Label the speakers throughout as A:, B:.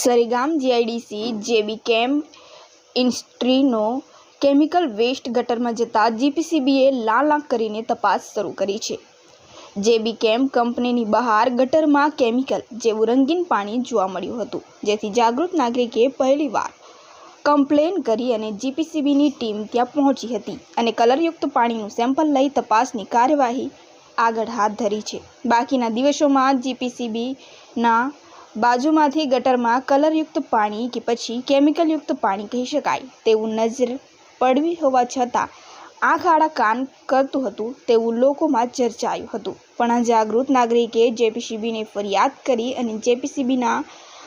A: સરેગામ GIDC, JB camp ઇન્ડસ્ટ્રીનો chemical waste ગટરમાં જતા જીપીસીબીએ લાલ આંખ કરીને તપાસ શરૂ કરી છે. જેબી કેમ્પ કંપનીની બહાર ગટરમાં કેમિકલ જેવું રંગીન પાણી જોવા મળ્યું હતું, જેથી જાગૃત નાગરિકે પહેલીવાર કમ્પ્લેન કરી અને જીપીસીબીની ટીમ ત્યાં પહોંચી હતી અને કલરયુક્ત પાણીનું સેમ્પલ લઈ તપાસની કાર્યવાહી આગળ હાથ ધરી છે. બાકીના દિવસોમાં જીપીસીબીના બાજુમાંથી ગટરમાં કલરયુક્ત પાણી કે પછી કેમિકલયુક્ત પાણી કહી શકાય તેવું નજર પડવી હોવા છતાં આંખ આડા કાન કરતું હતું તેવું લોકોમાં ચર્ચાયું હતું. પણ જાગૃત નાગરિકે જેપીસીબીને ફરિયાદ કરી અને જેપીસીબીના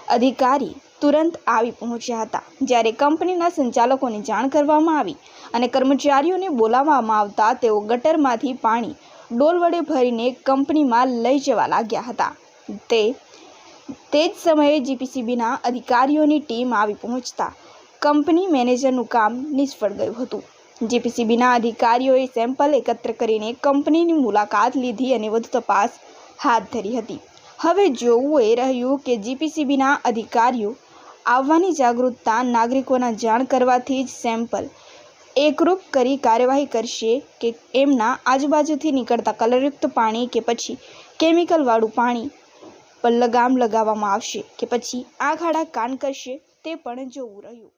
A: અધિકારી તુરંત આવી પહોંચ્યા હતા. જ્યારે કંપનીના સંચાલકોને જાણ કરવામાં આવી અને કર્મચારીઓને બોલાવવામાં આવતા તેઓ ગટરમાંથી પાણી ડોલ વડે ભરીને કંપનીમાં લઈ જવા લાગ્યા હતા. તે તે જ સમયે જીપીસીબીના અધિકારીઓની ટીમ આવી પહોંચતા કંપની મેનેજરનું કામ નિષ્ફળ ગયું હતું. જીપીસીબીના અધિકારીઓએ સેમ્પલ એકત્ર કરીને કંપનીની મુલાકાત લીધી અને વધુ તપાસ હાથ ધરી હતી. હવે જોવું એ રહ્યું કે જીપીસીબીના અધિકારીઓ આવવાની જાગૃતતા નાગરિકોના જાણ કરવાથી જ સેમ્પલ એકરૂપ કરી કાર્યવાહી કરશે કે એમના આજુબાજુથી નીકળતા કલરયુક્ત પાણી કે પછી કેમિકલવાળું પાણી પર લગામ લગાવવામાં આવશે કે પછી આંખ આડા કાન કરશે તે પણ જોવું રહ્યું.